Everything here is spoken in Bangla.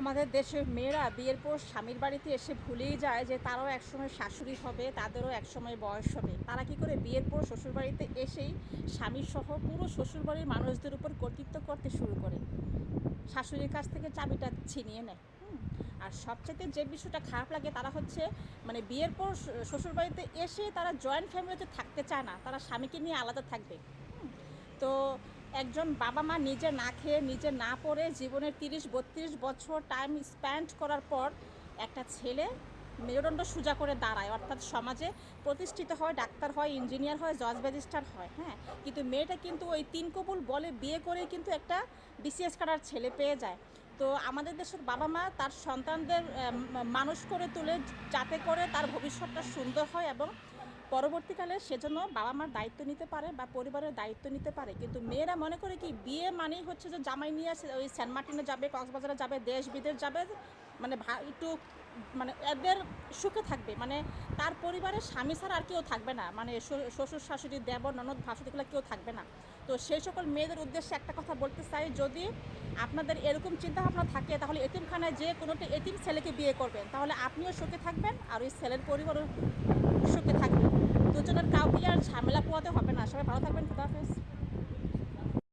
আমাদের দেশের মেয়েরা বিয়ের পর স্বামীর বাড়িতে এসে ভুলেই যায় যে তারাও একসময় শাশুড়ি হবে, তাদেরও একসময় বয়স হবে। তারা কি করে বিয়ের পর শ্বশুরবাড়িতে এসেই স্বামীর সহ পুরো শ্বশুরবাড়ির মানুষদের উপর কর্তৃত্ব করতে শুরু করে। শাশুড়ির কাছ থেকে চাবিটা ছিনিয়ে নেয়। আর সবচেয়ে যে বিষয়টা খারাপ লাগে তারা হচ্ছে মানে বিয়ের পর শ্বশুরবাড়িতে এসে তারা জয়েন্ট ফ্যামিলিতে থাকতে চায় না, তারা স্বামীকে নিয়ে আলাদা থাকবে। তো একজন বাবা মা নিজে না খেয়ে, নিজে না পড়ে জীবনের তিরিশ, বত্রিশ বছর টাইম স্পেন্ড করার পর একটা ছেলে মেরুদণ্ড সোজা করে দাঁড়ায়। অর্থাৎ সমাজে প্রতিষ্ঠিত হয়, ডাক্তার হয় ইঞ্জিনিয়ার হয়, জজ ব্যারিস্টার হয় হ্যাঁ? কিন্তু মেয়েটা কিন্তু ওই তিন কবুল বলে বিয়ে করে কিন্তু একটা বিসিএস কাটার ছেলে পেয়ে যায়। তো আমাদের দেশের বাবা মা তার সন্তানদের মানুষ করে তুলে যাতে করে তার ভবিষ্যৎটা সুন্দর হয় এবং পরবর্তীকালে সেজন্য বাবা মার দায়িত্ব নিতে পারে বা পরিবারের দায়িত্ব নিতে পারে। কিন্তু মেয়েরা মনে করে কি, বিয়ে মানেই হচ্ছে যে জামাই নিয়ে আসে, ওই সেন্ট মার্টিনে যাবে, কক্সবাজারে যাবে দেশ বিদেশ যাবে মানে একটু মানে এদের সুখে থাকবে। মানে তার পরিবারের স্বামী ছাড়া আর কেউ থাকবে না। মানে শ্বশুর- শাশুড়ি, দেবর, ননদ ভাসুদিগুলো কেউ থাকবে না। তো সেই সকল মেয়েদের উদ্দেশ্যে একটা কথা বলতে চাই, যদি আপনাদের এরকম চিন্তাভাবনা থাকে, তাহলে এতিমখানায় যে একটা এতিম ছেলেকে বিয়ে করবেন, তাহলে আপনিও সুখে থাকবেন আর ওই ছেলের পরিবারও সুখে থাকবেন দুজনের কাউকে আর ঝামেলা পোয়াতে হবে না। সবাই ভালো থাকবেন খুদাহাফেজ